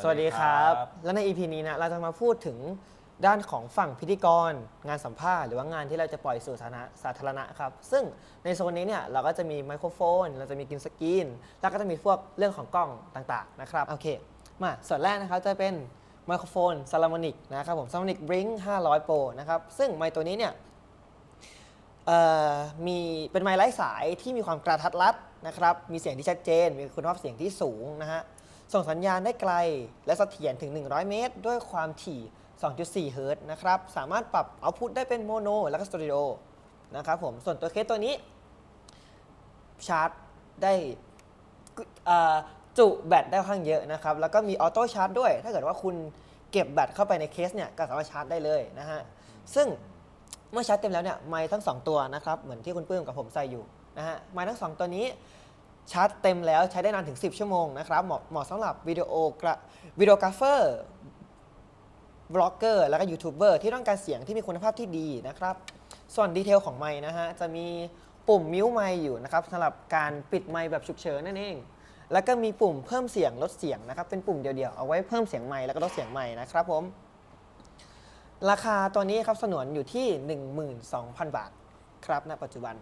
สวัสดีครับ และใน EP นี้นะเราจะมาพูดถึงด้านของฝั่งพิธีกร งานสัมภาษณ์หรือว่างานที่เราจะปล่อยสู่สาธารณะสาธารณะครับ ซึ่งในโซนนี้เนี่ยเราก็จะมีไมโครโฟน เราจะมีกินสกรีน แล้วก็จะมีพวกเรื่องของกล้องต่างๆนะครับโอเค มาส่วนแรกนะครับจะเป็นไมโครโฟนซาลามอนิกนะครับผมซาลามอนิกบริง500 Pro นะครับซึ่งไมค์ตัวนี้เนี่ยเอ่อมีเป็นไมค์ไร้สายที่มีความกระทัดรัดนะครับ มีเสียงที่ชัดเจน มีคุณภาพเสียงที่สูงนะฮะ ส่งสัญญาณได้ไกล และเสถียรถึง 100 เมตร ด้วยความถี่ 2.4 เฮิรตซ์นะครับ สามารถปรับเอาพุตได้เป็นโมโนแล้วก็สตูดิโอนะครับผม ส่วนตัวเคสตัวนี้ ชาร์จได้จุแบตได้ค่อนข้างเยอะนะครับ แล้วก็มีออโต้ชาร์จด้วย ถ้าเกิดว่าคุณเก็บแบตเข้าไปในเคสเนี่ย ก็สามารถชาร์จได้เลยนะฮะ ซึ่งเมื่อชาร์จเต็มแล้วเนี่ย ไมค์ทั้ง 2 ตัวนะครับ เหมือนที่คุณปื้มกับผมใส่อยู่นะฮะ ไมค์ทั้ง 2 ตัวนี้ ชาร์จเต็มแล้วใช้ได้นานถึง 10 ชั่วโมงนะครับเหมาะเหมาะสำหรับวิดีโอกราวิดีโอกราฟเฟอร์บล็อกเกอร์แล้วก็ยูทูบเบอร์ที่ต้องการเสียงที่มีคุณภาพที่ดีนะครับ ส่วนดีเทลของไมค์นะฮะ จะมีปุ่มมิวไมค์อยู่นะครับสำหรับการปิดไมค์แบบฉุกเฉินนั่นเอง แล้วก็มีปุ่มเพิ่มเสียงลดเสียงนะครับ เป็นปุ่มเดียวๆ เอาไว้เพิ่มเสียงไมค์แล้วก็ลดเสียงไมค์นะครับผม ราคาตัวนี้ครับสนวนอยู่ที่ 12,000 บาท ครับณปัจจุบัน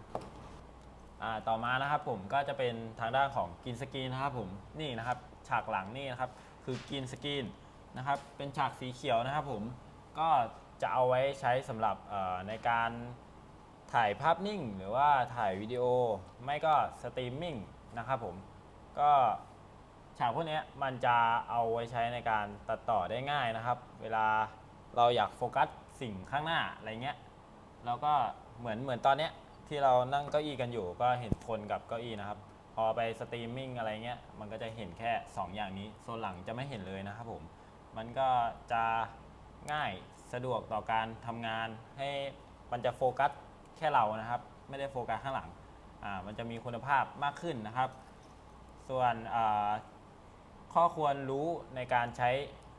ต่อมานะครับผมก็จะเป็นทางด้านของกินสกรีนนะครับผมนี่นะครับฉากหลังนี่นะครับคือกินสกรีนนะครับเป็นฉากสีเขียวนะครับผมก็จะเอาไว้ใช้สำหรับในการถ่ายภาพนิ่ง หรือว่าถ่ายวิดีโอไม่ก็สตรีมมิ่งนะครับผมก็ฉากพวกนี้มันจะเอาไว้ใช้ในการตัดต่อได้ง่ายนะครับ เวลาเราอยากโฟกัสสิ่งข้างหน้าอะไรเงี้ยแล้วก็เหมือนเหมือนตอนเนี้ย ที่เรานั่งเก้าอี้กันอยู่ก็เห็นคนกับเก้าอี้นะครับ พอไปสตรีมมิ่งอะไรเงี้ยมันก็จะเห็นแค่ 2 อย่างนี้โซนหลังจะไม่เห็นเลยนะครับผม มันก็จะง่ายสะดวกต่อการทำงานให้มันจะโฟกัสแค่เรานะครับ ไม่ได้โฟกัสข้างหลังอ่ามันจะมีคุณภาพมากขึ้นนะครับ ส่วนข้อควรรู้ในการใช้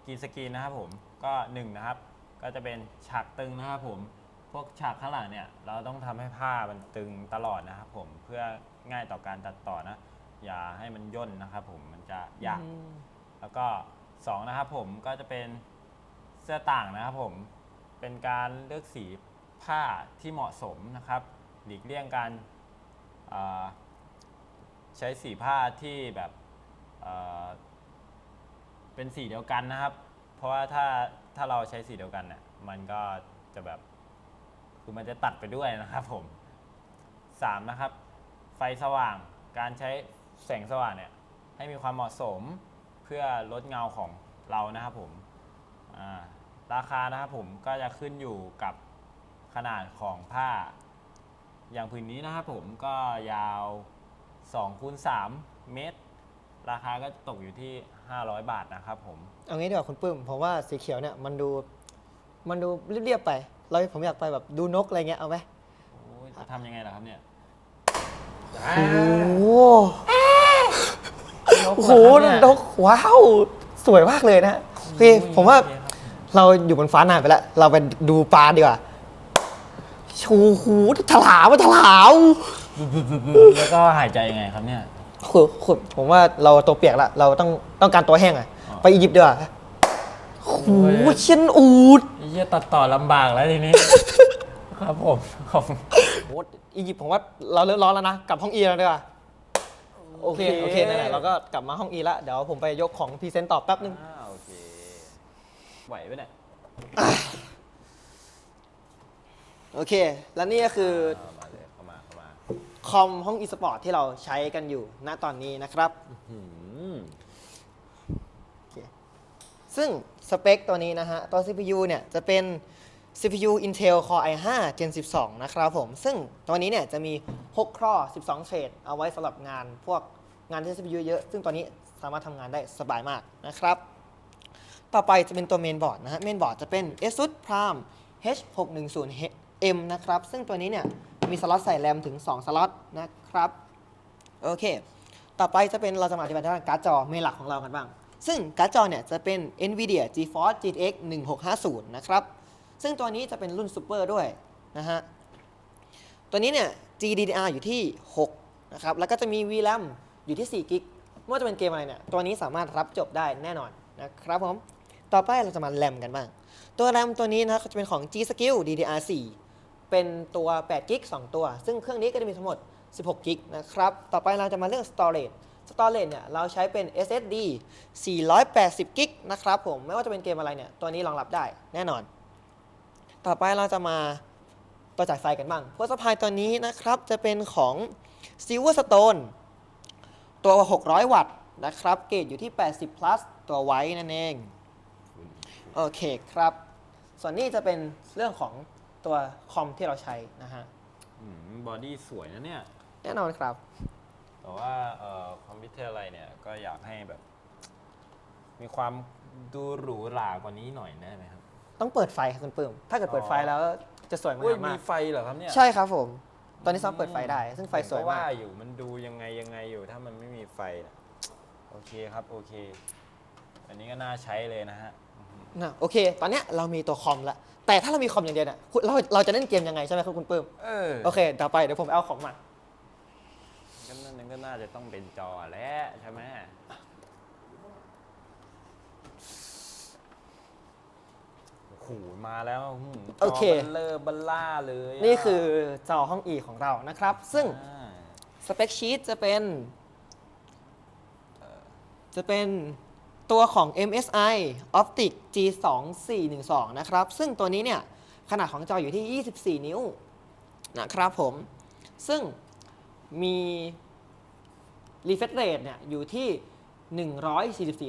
กีสกรีนนะครับผมก็หนึ่งนะครับก็จะเป็นฉากตึงนะครับผม พวกฉากข้างหลังเนี่ย เราต้องทำให้ผ้ามันตึงตลอดนะครับผมเพื่อง่ายต่อการตัดต่อนะ อย่าให้มันย่นนะครับผมมันจะยากแล้วก็สองนะครับผมก็จะเป็นเสื้อต่างนะครับผมเป็นการเลือกสีผ้าที่เหมาะสมนะครับ หลีกเลี่ยงการเอ่อใช้สีผ้าที่แบบเอ่อเป็นสีเดียวกันนะครับ เพราะว่าถ้าถ้าเราใช้สีเดียวกันเนี่ยมันก็จะแบบ คือมันจะตัดไปด้วยนะครับผมสามนะครับ ไฟสว่างการใช้แสงสว่างเนี่ยให้มีความเหมาะสมเพื่อลดเงาของเรานะครับผมราคานะครับผมก็จะขึ้นอยู่กับขนาดของผ้า อย่างผืนนี้นะครับผมก็ยาว2คูณ3เมตร ราคาก็ตกอยู่ที่ 500 บาทนะครับผม เอางี้ดีกว่าคุณปื้มผมว่าสีเขียวเนี่ยมันดูมันดูเรียบๆไป เราผมอยากไปแบบดูนกอะไรเงี้ยเอาไหมโอ้ยจะทำยังไงล่ะครับเนี่ยโอ้โหนกโอ้เหโหรอครับเนี่ยนกว้าว สวยมากเลยนะโอเคผมว่าโอเคครับเราอยู่บนฟ้านานไปแล้ว เราไปดูปลาดีกว่าชูหูถลาวถลาวแล้วก็หายใจยังไงครับเนี่ยขุดขุดผมว่าเราตัวเปียกละ เราต้องต้องการตัวแห้งอะอ๋อไปอียิปต์ดีกว่าโอ้โหเช่นอูดไอ้ เหี้ยตัดต่อลำบากแล้วทีนี้ ครับผมขอบคุณโอ้อียิปต์ผมว่าเราเริ่มร้อนแล้วนะ กลับห้องอีแล้วดีกว่าโอเค โอโอเคเคนั่นแหละเราก็กลับมาห้องอีละเดี๋ยวผมไปยกของพรีเซนต์ตอบแป๊บนึง อ่าโอเค ไหวไหมเนี่ยโอเค แล้วนี่ก็คือเอามาเลยเข้ามาเข้ามาคอมห้องอีสปอร์ตที่เราใช้กันอยู่ณตอนนี้นะครับหืม ซึ่งสเปคตัวนี้นะฮะ ตัว CPU เนี่ยจะเป็น CPU Intel Core i5 Gen 12 นะครับผม ซึ่งตัวนี้เนี่ยจะมี6ครอ12 เทรดเอาไว้สำหรับงานพวกงานที่ CPU เยอะ ซึ่งตัวนี้สามารถทำงานได้สบายมากนะครับ ต่อไปจะเป็นตัวเมนบอร์ดนะฮะ เมนบอร์ดจะเป็น ASUS Prime H610M นะครับ ซึ่งตัวนี้เนี่ยมีสล็อตใส่แรมถึง 2 สล็อตนะครับ โอเค ต่อไปจะเป็นเราจะมาอธิบายด้านการ์ดจอเมนหลักของเรากันบ้าง ซึ่งการ์ดจอเนี่ยจะเป็น NVIDIA GeForce GTX 1650 นะครับ ซึ่งตัวนี้จะเป็นรุ่นซูเปอร์ด้วยนะฮะ ตัวนี้เนี่ย GDDR อยู่ที่ 6 นะครับ แล้วก็จะมี VRAM อยู่ที่4กิกไม่ว่าจะเป็นเกมอะไรเนี่ย ตัวนี้สามารถรับจบได้แน่นอนนะครับผม ต่อไปเราจะมาแรมกันบ้าง ตัวแรมตัวนี้นะครับจะเป็นของ G Skill DDR4 เป็นตัว8กิก2ตัว ซึ่งเครื่องนี้ก็จะมีทั้งหมด16กิกนะครับ ต่อไปเราจะมาเรื่อง storage storage เนี่ยเราใช้เป็น SSD 480 กิกนะครับผม ไม่ว่าจะเป็นเกมอะไรเนี่ย ตัวนี้รองรับได้แน่นอน ต่อไปเราจะมาตัวจ่ายไฟกันบ้างพวกสปายตัวนี้นะครับ จะเป็นของ Silverstone ตัว 600 วัตต์นะครับ เกรดอยู่ที่ 80 plus ตัวไว้นั่นเอง โอเคครับ ส่วนนี้จะเป็นเรื่องของตัวคอมที่เราใช้นะฮะบอดี้สวยนะเนี่ย แน่นอนครับ แต่ว่าเอ่อคอมพิวเตอร์อะไรเนี่ยก็อยากให้แบบ มีความดูหรูหรากว่านี้หน่อยได้ไหมครับ ต้องเปิดไฟครับคุณปื้มถ้าเกิดเปิดไฟแล้วจะสวยอุ้ยมากมีมากไฟเหรอครับเนี่ยใช่ครับผม ตอนนี้ซ้อมเปิดไฟได้ ซึ่งไฟสวยผก็มาว่าก อยู่มันดูยังไงยังไงอยู่ถ้ามันไม่มีไฟนะโอเคครับโอเค อันนี้ก็น่าใช้เลยนะฮะ นะโอเค ตอนเนี้ยเรามีตัวคอมแล้วแต่ถ้าเรามีคอมอย่างเดียวเนี่ยคุณเราเราจะเล่นเกมยังไงใช่ไหมครับคุณปื้มเออโอเคต่อไปเดี๋ยวผมเอาของมา ก็นั่นก็น่าจะต้องเป็นจอแล้วใช่ไหมโอ้โหมาแล้วหืมจโอเค บัลเลอร์บัลล่าเลยะนี่คือจอห้อง E ของเรานะครับ ซึ่งอ่าสเปคชีตจะเป็นเอ่อจะเป็นตัวของ MSI Optic G2412 นะครับ ซึ่งตัวนี้เนี่ย ขนาดของจออยู่ที่ 24 นิ้วนะครับผม ซึ่งมี refresh rate เนี่ยอยู่ที่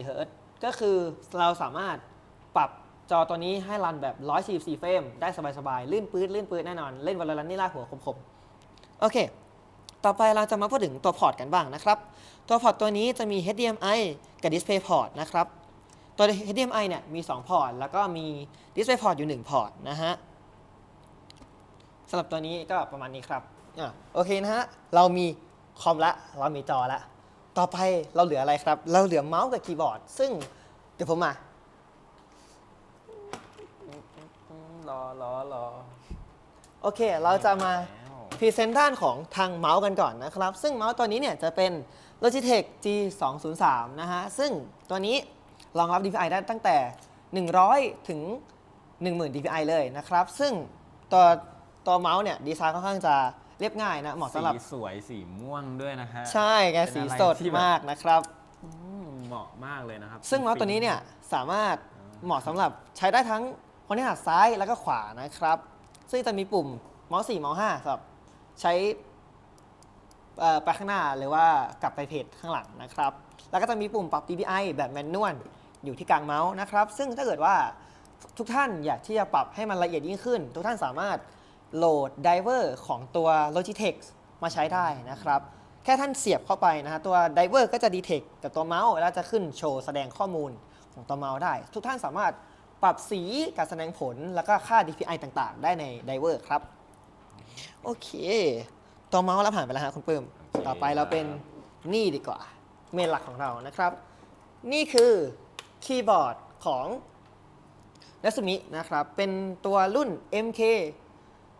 144 เฮิร์ตก็คือเราสามารถปรับจอตัวนี้ให้รันแบบ 144 เฟรมได้สบายๆ ลื่นปื๊ดลื่นปื๊ดแน่นอน เล่นวันละรันนี่ลากหัวคมๆ โอเค ต่อไปเราจะมาพูดถึงตัวพอร์ตกันบ้างนะครับ ตัวพอร์ตตัวนี้จะมี HDMI กับ DisplayPort นะครับ ตัว HDMI เนี่ยมี 2 พอร์ต แล้วก็มี DisplayPort อยู่ 1 พอร์ตนะฮะสำหรับตัวนี้ก็ประมาณนี้ครับอะโอเคนะฮะ เรามี คอมละเรามีจอละ ต่อไปเราเหลืออะไรครับ เราเหลือเมาส์กับคีย์บอร์ด ซึ่งเดี๋ยวผมมารอรอรอโอเค เราจะมาแล้วพรีเซนต์ด้านของทางเมาส์กันก่อนนะครับ ซึ่งเมาส์ตัวนี้เนี่ยจะเป็น Logitech G203 นะฮะ ซึ่งตัวนี้รองรับ DPI ได้ตั้งแต่ 100 ถึง 10,000 DPI เลยนะครับ ซึ่งตัวตัวเมาส์เนี่ยดีไซน์ค่อนข้างจะ เรียบง่ายนะเหมาะสำหรับสีสวยสีม่วงด้วยนะฮะใช่แกเป็นสีอะไรสดที่แบบมากนะครับอืมเหมาะมากเลยนะครับ ซึ่งเมาส์ตัวนี้เนี่ยสามารถเหมาะสำหรับใช้ได้ทั้งคนที่ถนัดซ้ายแล้วก็ขวานะครับ ซึ่งจะมีปุ่มเมาส์4เมาส์5สำหรับใช้เอ่อไปข้างหน้าหรือว่ากลับไปเพจข้างหลังนะครับ แล้วก็จะมีปุ่มปรับ DPI แบบแมนนวลอยู่ที่กลางเมาส์นะครับ ซึ่งถ้าเกิดว่าทุกท่านอยากที่จะปรับให้มันละเอียดยิ่งขึ้น ทุกท่านสามารถ โหลดไดเวอร์ของตัว Logitech มาใช้ได้นะครับ แค่ท่านเสียบเข้าไปนะฮะตัวไดเวอร์ก็จะดีเทคกับตัวเมาส์แล้วจะขึ้นโชว์แสดงข้อมูลของตัวเมาส์ได้ ทุกท่านสามารถปรับสีการแสดงผลแล้วก็ค่า DPI ต่างๆ ได้ในไดเวอร์ครับ โอเค ตัวเมาส์เราผ่านไปแล้วฮะคุณปื้ม ต่อไปเราเป็นนี่ดีกว่า เมนหลักของเรานะครับ นี่คือคีย์บอร์ดของ n a s u m i นะครับ เป็นตัวรุ่น MK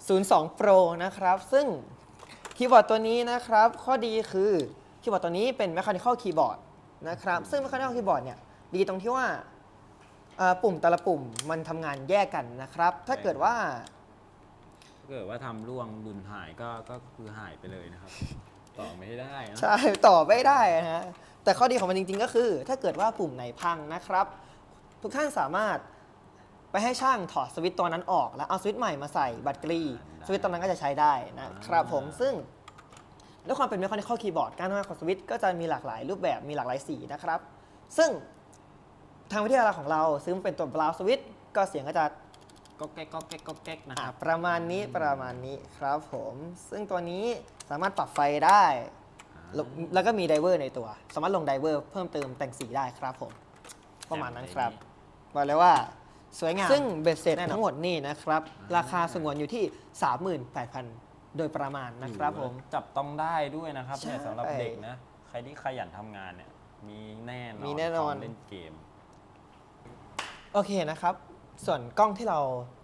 02 Pro นะครับ ซึ่งคีย์บอร์ดตัวนี้นะครับ ข้อดีคือคีย์บอร์ดตัวนี้เป็น Mechanical Keyboard นะครับ ซึ่ง Mechanical Keyboard เนี่ย ดีตรงที่ว่าเอ่อปุ่มแต่ละปุ่มมันทำงานแยกกันนะครับ ถ้าเกิดว่าถ้าเกิดว่าทำร่วงหลุนหายก็ก็คือหายไปเลยนะครับ ต่อไม่ได้นะใช่ ต่อไม่ได้นะฮะแต่ข้อดีของมันจริง ๆ ก็คือ ถ้าเกิดว่าปุ่มไหนพังนะครับ ทุกท่านสามารถ ไปให้ช่างถอดสวิตช์ตัวนั้นออก แล้วเอาสวิตช์ใหม่มาใส่บัตรกรีสวิตช์ตัวนั้นก็จะใช้ได้นะครับผมซึ่งด้วยความเป็น mechanical keyboard การทำงานของสวิตช์ก็จะมีหลากหลายรูปแบบมีหลากหลายสีนะครับ ซึ่งทางวิทยาลัยของเราซื้อมาเป็นตัว brown switch ก็เสียงก็จะก็แก๊กก็แก๊กก็แก๊กนะอะครับ ประมาณนี้ประมาณนี้ครับผม ซึ่งตัวนี้สามารถปรับไฟได้แล้วแล้วก็มีไดเวอร์ในตัว สามารถลงไดเวอร์เพิ่มเติมแต่งสีได้ครับผม ประมาณนั้นครับ บอกเลยว่า สวยงามซึ่งเบ็ดเสร็จทั้งหมดนี่นะครับ ราคาสงวนอยู่ที่ 38,000 โดยประมาณนะครับผม จับต้องได้ด้วยนะครับเนี่ยใช่สำหรับเด็กนะ ใครที่ขยันทำงานเนี่ย มีแน่นอนมีแน่นอนขงเล่นเกม โอเคนะครับ ส่วนกล้องที่เรา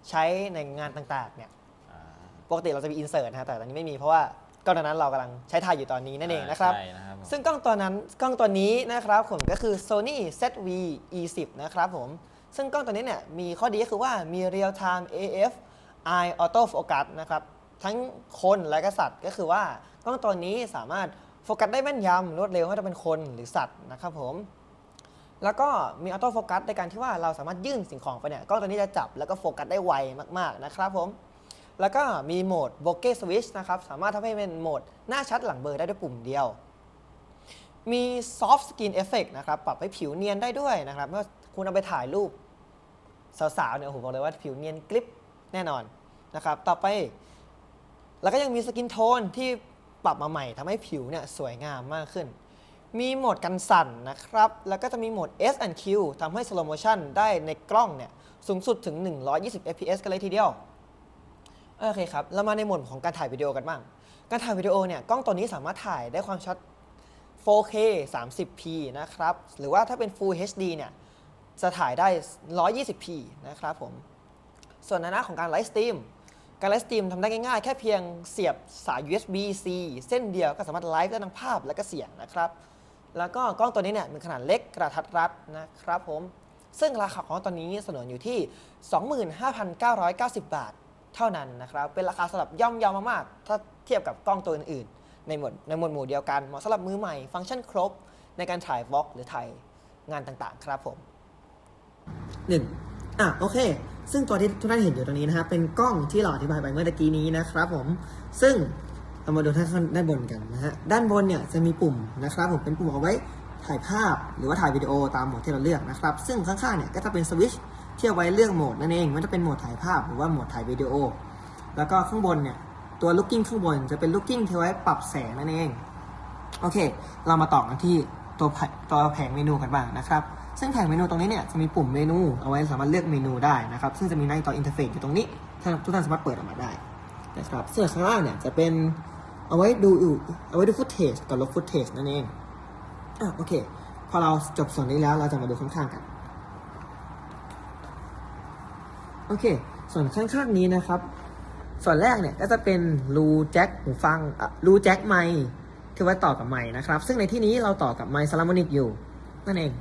ใช้ในงานต่างๆ เนี่ยอ่าปกติเราจะมีอินเสิร์ตนะฮะแต่ตอนนี้ไม่มีเพราะว่าล้องตัวนั้นเรากำลังใช้ถ่ายอยู่ตอนนี้นั่นเองนะครับใช่นะครับผมซึ่งกล้องตัวนั้นกล้องตัวนี้นะครับผมก็คือ Sony ZV E10 นะครับผม ซึ่งกล้องตัวนี้เนี่ยมีข้อดีก็คือว่ามี Real Time AF Eye Auto Focus นะครับ ทั้งคนและก็สัตว์ก็คือว่ากล้องตัวนี้สามารถโฟกัสได้แม่นยำรวดเร็วไม่ว่าจะเป็นคนหรือสัตว์นะครับผม แล้วก็มีออโต้โฟกัสในการที่ว่าเราสามารถยื่นสิ่งของไปเนี่ยกล้องตัวนี้จะจับแล้วก็โฟกัสได้ไวมากๆนะครับผมแล้วก็มีโหมด bokeh switch นะครับ สามารถทำให้เป็นโหมดหน้าชัดหลังเบลอได้ด้วยปุ่มเดียว มี soft skin effect นะครับ ปรับให้ผิวเนียนได้ด้วยนะครับเมื่อ คุณเอาไปถ่ายรูปสาวๆเนี่ยผมบอกเลยว่าผิวเนียนกริบแน่นอนนะครับ ต่อไป แล้วก็ยังมีสกินโทนที่ปรับมาใหม่ทำให้ผิวเนี่ยสวยงามมากขึ้น มีโหมดกันสั่นนะครับ แล้วก็จะมีโหมด S&Q ทำให้ slow motion ได้ในกล้องเนี่ยสูงสุดถึง 120 fps กันเลยทีเดียว โอเคครับ เรามาในโหมดของการถ่ายวิดีโอกันบ้าง การถ่ายวิดีโอเนี่ยกล้องตัวนี้สามารถถ่ายได้ความชัด 4K 30p นะครับ หรือว่าถ้าเป็น Full HD เนี่ย จะถ่ายได้ 120p นะครับผม ส่วนในหน้าของการไลฟ์สตรีม การไลฟ์สตรีมทำได้ง่ายๆ แค่เพียงเสียบสาย USB-C เส้นเดียวก็สามารถไลฟ์ได้ทั้งภาพและก็เสียงนะครับ แล้วก็กล้องตัวนี้เนี่ยมีขนาดเล็กกระทัดรัดนะครับผม ซึ่งราคาของตอนนี้เสนออยู่ที่ 25,990 บาท เท่านั้นนะครับ เป็นราคาสำหรับย่อมเยาวมากๆ ถ้าเทียบกับกล้องตัวอื่นๆ ในหมวดในหมวดหมู่เดียวกัน เหมาะสำหรับมือใหม่ ฟังก์ชันครบ ในการถ่ายวอล์กหรือถ่ายงานต่างๆ ครับผม หนึ่งอะโอเค ซึ่งตัวที่ทุกท่านเห็นอยู่ตรงนี้นะครับเป็นกล้องที่เราอธิบายไปเมื่อตะกี้นี้นะครับผม ซึ่งเรามาดูด้านด้านบนกันนะฮะ ด้านบนเนี่ยจะมีปุ่มนะครับผมเป็นปุ่มเอาไว้ถ่ายภาพหรือว่าถ่ายวิดีโอตามโหมดที่เราเลือกนะครับ ซึ่งข้างๆเนี่ยก็จะเป็นสวิตช์ที่เอาไว้เลือกโหมดนั่นเองไมันจะเป็นโหมดถ่ายภาพหรือว่าโหมดถ่ายวิดีโอ แล้วก็ข้างบนเนี่ยตัว looking ข้างบนจะเป็น looking ที่ไว้ปรับแสงนั่นเอง โอเค เรามาต่อกันที่ตัวตัวแผงเมนูกันบ้างนะครับ ซึ่งแผงเมนูตรงนี้เนี่ยจะมีปุ่มเมนูเอาไว้สามารถเลือกเมนูได้นะครับ ซึ่งจะมีหน้าจออินเทอร์เฟซอยู่ตรงนี้ท่านทุกท่านสามารถเปิดออกมาได้นะครับเส่วนข้างล่างเนี่ยจะเป็นเอาไว้ดูอยู่เอาไว้ดูฟุตเทจกับลบฟุตเทจนั่นเองอะโอเค พอเราจบส่วนนี้แล้วเราจะมาดูข้างๆกัน โอเค ส่วนข้างๆนี้นะครับ ส่วนแรกเนี่ยก็จะเป็นรูแจ็คหูฟังอะรูแจ็คไมค์ที่ไว้ต่อกับไมค์นะครับ ซึ่งในที่นี้เราต่อกับไมค์ซาลามอนิกอยู่นั่นเอง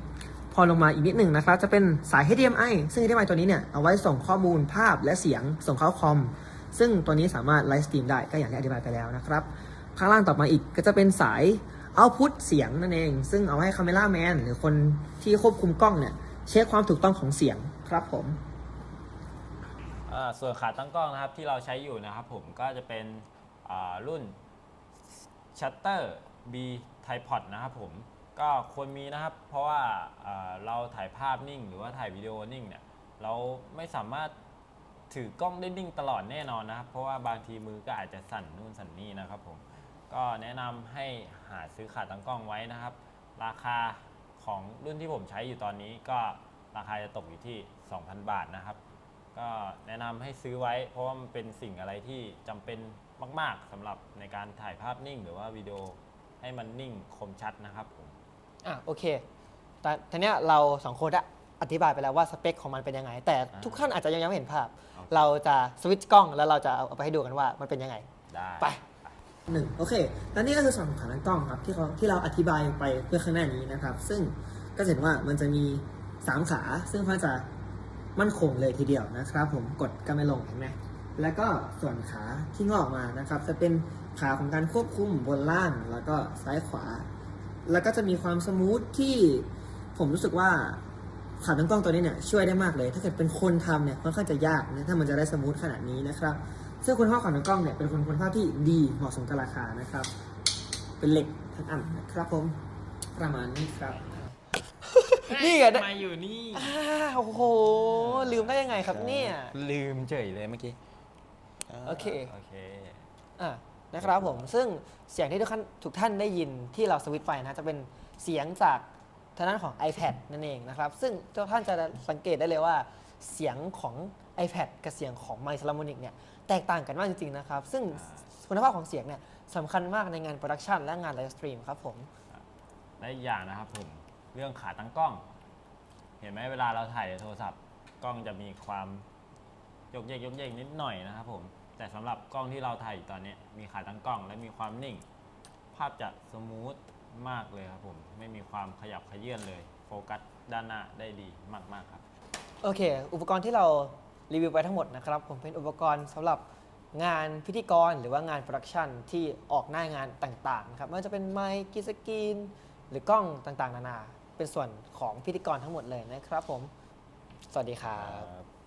อลงมาอีกนิดหนึ่งนะครับ จะเป็นสาย HDMI ซึ่ง HDMI ตัวนี้เนี่ย เอาไว้ส่งข้อมูลภาพและเสียงส่งเข้าคอม ซึ่งตัวนี้สามารถไลฟ์สตรีมได้ก็อย่างที่อธิบายไปแล้วนะครับ ข้างล่างต่อมาอีกก็จะเป็นสายเอาพุตเสียงนั่นเอง ซึ่งเอาไว้ให้คาเมล่าแมนหรือคนที่ควบคุมกล้องเนี่ยเช็คความถูกต้องของเสียงครับผมส่วนขาตั้งกล้องนะครับที่เราใช้อยู่นะครับผมก็จะเป็นรุ่น Shutter B Tripod นะครับผม ก็ควรมีนะครับ เพราะว่าเราถ่ายภาพนิ่ง หรือว่าถ่ายวิดีโอนิ่งเนี่ยเราไม่สามารถถือกล้องได้นิ่งตลอดแน่นอนนะครับ เพราะว่าบางทีมือก็อาจจะสั่นนู่นสั่นนี่นะครับผมก็แนะนำให้หาซื้อขาตั้งกล้องไว้นะครับ ราคาของรุ่นที่ผมใช้อยู่ตอนนี้ก็ราคาจะตกอยู่ที่ 2,000 บาทนะครับ ก็แนะนำให้ซื้อไว้ เพราะว่ามันเป็นสิ่งอะไรที่จำเป็นมาก ๆสำหรับในการถ่ายภาพนิ่ง หรือว่าวิดีโอให้มันนิ่งคมชัดนะครับผม อะโอเค แต่ทีเนี้ยเราสองคนอะอธิบายไปแล้วว่าสเปคของมันเป็นยังไง แต่อ่าทุกท่านอาจจะยังไม่เห็นภาพโอเคเราจะสวิตช์กล้องแล้วเราจะเอาไปให้ดูกันว่ามันเป็นยังไง ได้ไป หนึ่งโอเค แล้วนี่ก็คือส่วนของขาตั้งกล้องครับที่เขาที่เราอธิบายไปเพื่อข้างหน้านี้นะครับ ซึ่งก็จะเห็นว่ามันจะมี 3 ขา ซึ่งเขาจะมั่นคงเลยทีเดียวนะครับ ผมกดก็ไม่ลงเห็นไหมแล้วก็ส่วนขาที่งอกมานะครับ จะเป็นขาของการควบคุมบนล่างแล้วก็ซ้ายขวา แล้วก็จะมีความสมูทที่ผมรู้สึกว่าขาตั้งกล้องตัวนี้เนี่ยช่วยได้มากเลย ถ้าเกิดเป็นคนทำเนี่ยค่อนข้างจะยากนะถ้ามันจะได้สมูทขนาดนี้นะครับซึ่งคุณภาพของตั้งกล้องเนี่ยเป็นคุณภาพที่ดีเหมาะสมกับราคานะครับ เป็นเหล็กทั้งอันนะครับผมประมาณนี้ครับ นี่ไงมาอยู่นี่อ้าวโอ้โห ลืมได้ยังไงครับเนี่ย ลืมเฉยเลยเมื่อกี้ โอเค โอเคอะ นะครับผมซึ่งเสียงที่ทุกท่านทุกท่านได้ยินที่เราสวิตช์ไฟนะจะเป็นเสียงจากทางด้านของ iPad นั่นเองนะครับ ซึ่งทุกท่านจะสังเกตได้เลยว่า เสียงของ iPad กับเสียงของ m i c r o m o n i c เนี่ยแตกต่างกันมากจริง ๆ นะครับ ซึ่งคุณภาพของเสียงเนี่ยสำคัญมากในงานโปรดักชันและงานไลฟ์สตรีมครับผมและอีกอย่างนะครับผมเรื่องขาตั้งกล้อง เห็นไหมเวลาเราถ่ายโทรศัพท์กล้องจะมีความยกเยกยกเยกนิดหน่อยนะครับผม แต่สำหรับกล้องที่เราถ่ายอยู่ตอนนี้มีขาตั้งกล้องและมีความนิ่ง ภาพจะสมูทมากเลยครับผม ไม่มีความขยับขยื่นเลย โฟกัสด้านหน้าได้ดีมาก ๆ ครับ โอเค อุปกรณ์ที่เรารีวิวไปทั้งหมดนะครับ ผมเป็นอุปกรณ์สำหรับงานพิธีกรหรือว่างานโปรดักชันที่ออกหน้างานต่างๆนะครับไม่ว่าจะเป็นไมค์กีสกรีนหรือกล้องต่างๆ นานา เป็นส่วนของพิธีกรทั้งหมดเลยนะครับผม สวัสดีครับครับ